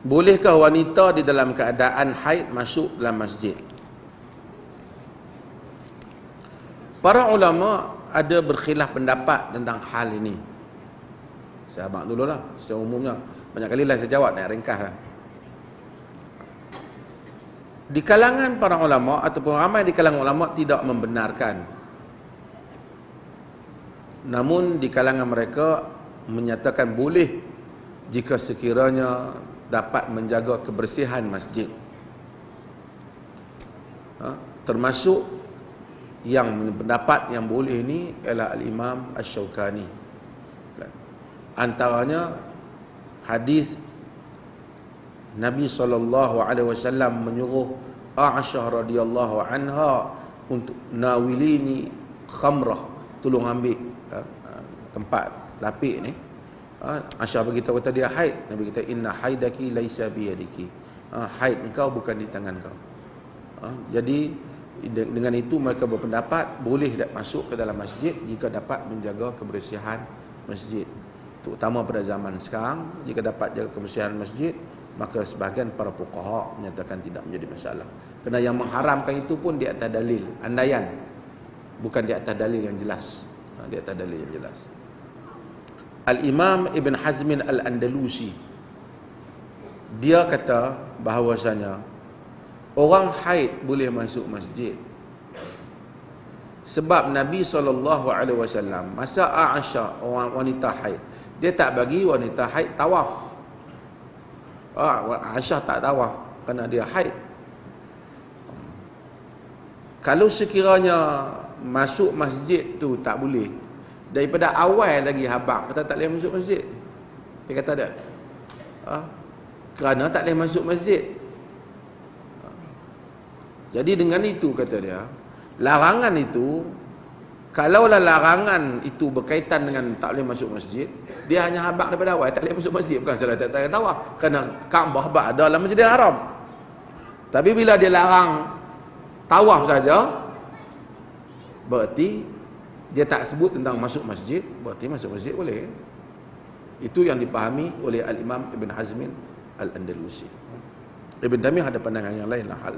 Bolehkah wanita di dalam keadaan haid masuk dalam masjid? Para ulama ada berkhilaf pendapat tentang hal ini. Saya abang dululah secara umumnya. Banyak kali lah saya jawab nak ringkas lah. Di kalangan para ulama ataupun ramai di kalangan ulama tidak membenarkan. Namun di kalangan mereka menyatakan boleh jika sekiranya dapat menjaga kebersihan masjid. Ha? Termasuk yang pendapat yang boleh ini ialah Al-Imam Ash-Shawkani. Antaranya hadis Nabi SAW menyuruh Aisyah radhiyallahu anha untuk nawilini khamrah tolong ambil uh, tempat lapik ni uh, Aisyah kata dia haid. Nabi kata inna haidaki laisa biyadiki. Uh, haid engkau bukan di tangan kau. Uh, jadi dengan itu mereka berpendapat boleh masuk ke dalam masjid jika dapat menjaga kebersihan masjid. Terutama pada zaman sekarang jika dapat jaga kebersihan masjid maka sebahagian para fuqaha menyatakan tidak menjadi masalah. Kerana yang mengharamkan itu pun di atas dalil andaian. Bukan di atas dalil yang jelas. Ha, di atas dalil yang jelas Al-Imam Ibn Hazmin Al-Andalusi dia kata bahawasanya orang haid boleh masuk masjid. Sebab Nabi SAW masa Aisyah orang wanita haid dia tak bagi wanita haid tawaf. Ah, Aisyah tak tawaf kerana dia haid. Kalau sekiranya masuk masjid tu tak boleh daripada awal lagi habak kata tak boleh masuk masjid. Dia kata ada ah, kerana tak boleh masuk masjid. Jadi dengan itu kata dia larangan itu Kalaulah larangan itu berkaitan dengan tak boleh masuk masjid, dia hanya habak daripada awal, tak boleh masuk masjid. Bukan salah tak tahu tawaf. Kerana Kaabah habak ada dalam Masjidil Haram. Tapi bila dia larang tawaf saja, berarti dia tak sebut tentang masuk masjid, berarti masuk masjid boleh. Itu yang dipahami oleh Al-Imam Ibn Hazmin Al-Andalusi. Ibn Tamim ada pandangan yang lain lah hal.